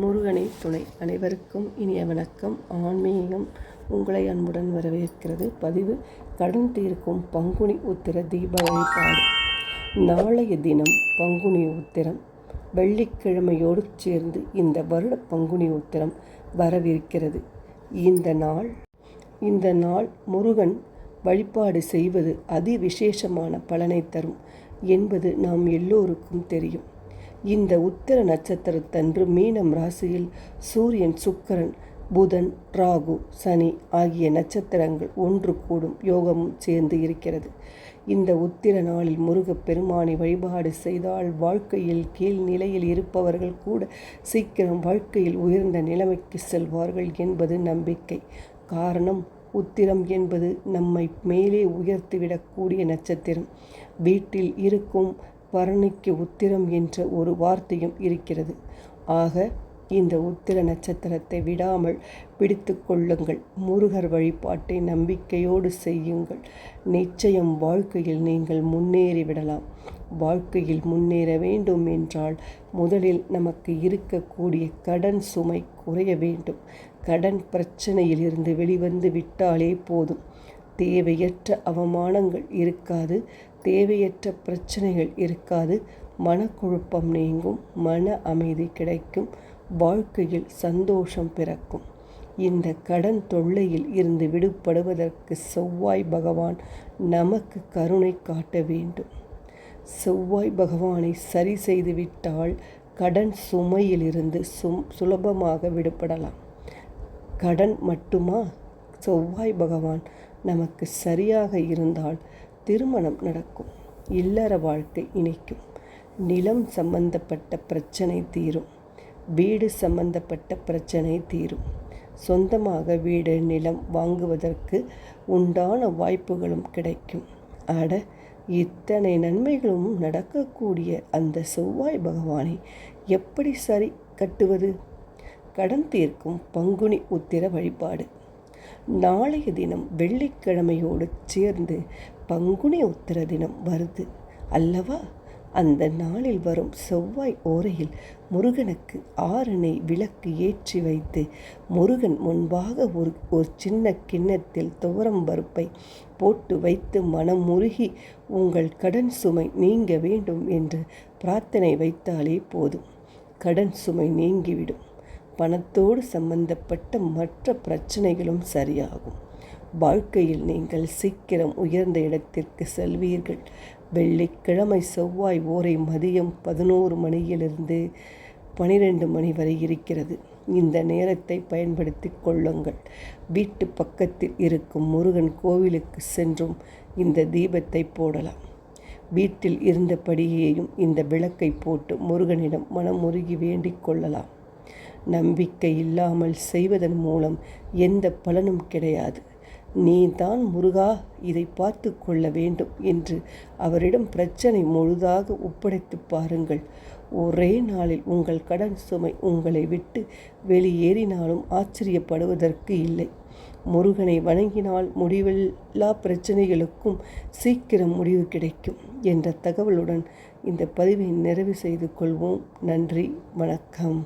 முருகனே துணை. அனைவருக்கும் இனிய வணக்கம். ஆன்மீகம் உங்களை அன்புடன் வரவேற்கிறது. பதிவு கடன் தீர்க்கும் பங்குனி உத்திர தீப வழிபாடு. நாளைய தினம் பங்குனி உத்திரம். வெள்ளிக்கிழமையோடு சேர்ந்து இந்த வருட பங்குனி உத்திரம் வரவிருக்கிறது. இந்த நாள் இந்த நாள் முருகன் வழிபாடு செய்வது அதி விசேஷமான பலனை தரும் என்பது நாம் எல்லோருக்கும் தெரியும். இந்த உத்திர நட்சத்திரத்தன்று மீனம் ராசியில் சூரியன் சுக்கரன் புதன் ராகு சனி ஆகிய நட்சத்திரங்கள் ஒன்று கூடும் யோகமும் சேர்ந்து இருக்கிறது. இந்த உத்திர நாளில் முருகப் பெருமானை வழிபாடு செய்தால் வாழ்க்கையில் கீழ் நிலையில் இருப்பவர்கள் கூட சீக்கிரம் வாழ்க்கையில் உயர்ந்த நிலைமைக்கு செல்வார்கள் என்பது நம்பிக்கை. காரணம் உத்திரம் என்பது நம்மை மேலே உயர்த்திவிடக்கூடிய நட்சத்திரம். வீட்டில் இருக்கும் பரணிக்கு உத்திரம் என்ற ஒரு வார்த்தையும் இருக்கிறது. ஆக இந்த உத்திர நட்சத்திரத்தை விடாமல் பிடித்து கொள்ளுங்கள். முருகர் வழிபாட்டை நம்பிக்கையோடு செய்யுங்கள். நிச்சயம் வாழ்க்கையில் நீங்கள் முன்னேறிவிடலாம் வாழ்க்கையில் முன்னேற வேண்டும் என்றால் முதலில் நமக்கு இருக்கக்கூடிய கடன் சுமை குறைய வேண்டும். கடன் பிரச்சனையில் இருந்து வெளிவந்து விட்டாலே போதும். தேவையற்ற அவமானங்கள் இருக்காது. தேவையற்ற பிரச்சனைகள் இருக்காது. மனக்குழப்பம் நீங்கும் மன அமைதி கிடைக்கும் வாழ்க்கையில் சந்தோஷம் பிறக்கும். இந்த கடன் தொல்லையில் இருந்து விடுபடுவதற்கு செவ்வாய் பகவான் நமக்கு கருணை காட்ட வேண்டும். செவ்வாய் பகவானை சரி செய்துவிட்டால் கடன் சுமையிலிருந்து சும் சுலபமாக விடுபடலாம். கடன் மட்டுமா? செவ்வாய் பகவான் நமக்கு சரியாக இருந்தால் திருமணம் நடக்கும். இல்லற வாழ்க்கை இணைக்கும். நிலம் சம்பந்தப்பட்ட பிரச்சனை தீரும். வீடு சம்பந்தப்பட்ட பிரச்சனை தீரும். சொந்தமாக வீடு நிலம் வாங்குவதற்கு உண்டான வாய்ப்புகளும் கிடைக்கும். அட இத்தனை நன்மைகளும் நடக்கக்கூடிய அந்த செவ்வாய் பகவானை எப்படி சரி கட்டுவது? கடன் தீர்க்கும் பங்குனி உத்திர வழிபாடு. நாளைய தினம் வெள்ளிக்கிழமையோடு சேர்ந்து பங்குனி உத்திர தினம் வருது. அல்லவா? அந்த நாளில் வரும் செவ்வாய் ஓரையில் முருகனுக்கு ஆறனை விளக்கு ஏற்றி வைத்து முருகன் முன்பாக ஒரு ஒரு சின்ன கிண்ணத்தில் துவரம் பருப்பை போட்டு வைத்து மனம் முருகி உங்கள் கடன் சுமை நீங்க வேண்டும் என்று பிரார்த்தனை வைத்தாலே போதும். கடன் சுமை நீங்கிவிடும். பணத்தோடு சம்பந்தப்பட்ட மற்ற பிரச்சனைகளும் சரியாகும். வாழ்க்கையில் நீங்கள் சீக்கிரம் உயர்ந்த இடத்திற்கு செல்வீர்கள். வெள்ளிக்கிழமை செவ்வாய் ஓரை மதியம் பதினோரு மணியிலிருந்து பனிரெண்டு மணி வரை இருக்கிறது. இந்த நேரத்தை பயன்படுத்தி கொள்ளுங்கள். வீட்டு பக்கத்தில் இருக்கும் முருகன் கோவிலுக்கு சென்றும் இந்த தீபத்தை போடலாம். வீட்டில் இருந்தபடியேயும் இந்த விளக்கை போட்டு முருகனிடம் மனமுருகி வேண்டிக் கொள்ளலாம். நம்பிக்கை இல்லாமல் செய்வதன் மூலம் எந்த பலனும் கிடையாது. நீ தான் முருகா இதை பார்த்து கொள்ள வேண்டும் என்று அவரிடம் பிரச்சனை முழுதாக ஒப்படைத்து பாருங்கள். ஒரே நாளில் உங்கள் கடன் சுமை உங்களை விட்டு வெளியேறினாலும் ஆச்சரியப்படுவதற்கு இல்லை. முருகனை வணங்கினால் முடிவில்லா பிரச்சனைகளுக்கும் சீக்கிரம் முடிவு கிடைக்கும் என்ற தகவலுடன் இந்த பதிவை நிறைவு செய்து கொள்வோம். நன்றி வணக்கம்.